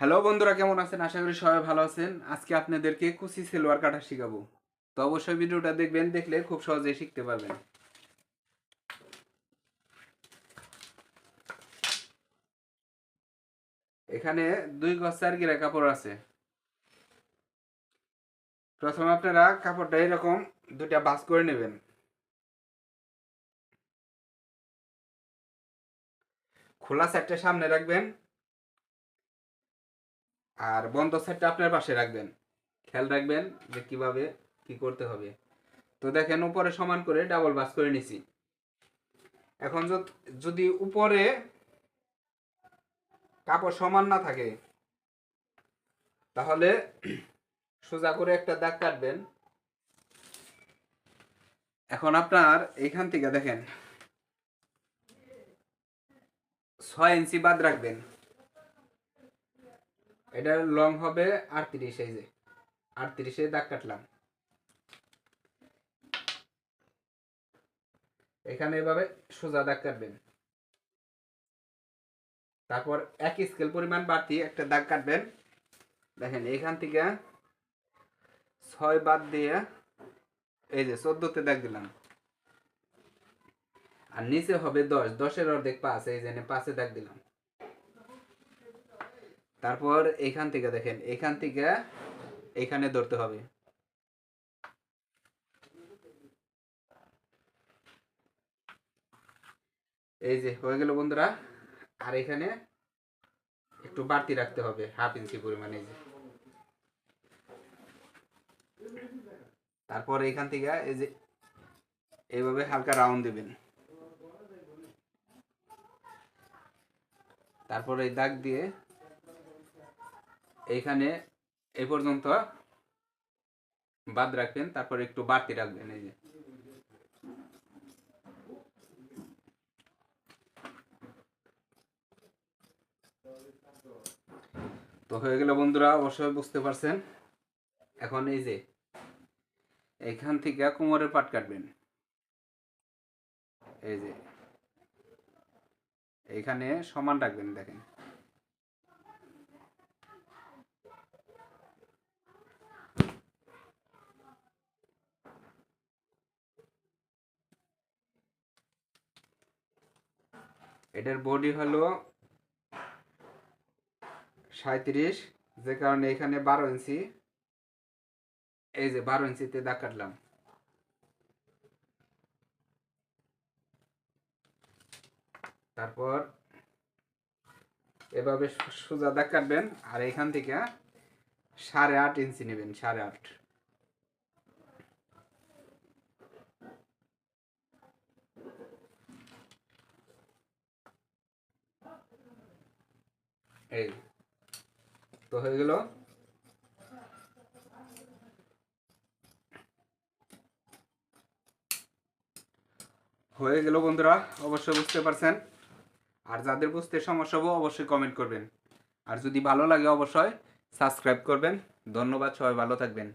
Hello বন্ধুরা, কেমন আছেন? আশা করি সবাই ভালো আছেন। আজকে আপনাদেরকে কুচি সেলোয়ার কাটা শেখাবো। তো অবশ্যই ভিডিওটা দেখবেন, দেখলে খুব সহজেই শিখতে পারবেন। এখানে দুই গজ চার গিরা কাপড় আছে। প্রথমে আপনারা কাপড়টা এরকম দুটা বাস করে নেবেন। খোলা সাইডটা সামনে রাখবেন। আর বন্ধ সাইডটা আপনার পাশে রাখবেন। খেয়াল রাখবেন যে কীভাবে কি করতে হবে। তো দেখেন উপরে সমান করে ডাবল বাস করে নিছি। এখন যদি উপরে কাপড় সমান না থাকে, তাহলে সোজা করে একটা দাগ কাটবেন। এখন আপনার এইখান থেকে দেখেন, ছয় ইঞ্চি বাদ রাখবেন। এটার লং হবে আটত্রিশ, এই যে। আটত্রিশে দাগ কাটলাম। এখানে এভাবে সোজা দাগ কাটবেন। তারপর এক স্কেল পরিমাণ বাড়তি একটা দাগ কাটবেন। দেখেন, এখান থেকে ছয় বাদ দিয়ে এই যে চোদ্দতে দাগ দিলাম। আর নিচে হবে দশ। দশের অর্ধেক পাঁচ, এই জন্য পাঁচে দাগ দিলাম। তারপর এখান থেকে দেখেন, এখান থেকে এখানে ধরতে হবে। এই যে, হয়ে গেল বন্ধুরা। আর এখানে একটু বাড়তি রাখতে হবে, হাফ ইঞ্চি পরিমাণে এই যে। তারপর এখান থেকে এই যে, এইভাবে হালকা রাউন্ড দিবেন। তারপর এই দাগ দিয়ে এইখানে এই পর্যন্ত বাদ রাখবেন, তারপর একটু বাড়তি রাখবেন, এই যে। তো হয়ে গেল বন্ধুরা, অবশ্যই বুঝতে পারছেন। এখন এই যে, এইখান থেকে কোমরের পাট কাটবেন। এই যে, এইখানে সমান রাখবেন, দেখেন। এটার বডি হলো সাঁত্রিশ যে কারণে এখানে বারো ইঞ্চি এই যে বারো ইঞ্চিতে দাগ কাটলাম। তারপর এভাবে সোজা দাগ কাটবেন, আর এখান থেকে সাড়ে আট ইঞ্চি নেবেন, সাড়ে আট। এই তো হয়ে গেল। হয়ে গেল বন্ধুরা, অবশ্যই বুঝতে পারছেন। আর যাদের বুঝতে সমস্যা হবে, অবশ্যই কমেন্ট করবেন। আর যদি ভালো লাগে, অবশ্যই সাবস্ক্রাইব করবেন। ধন্যবাদ, সবাই ভালো থাকবেন।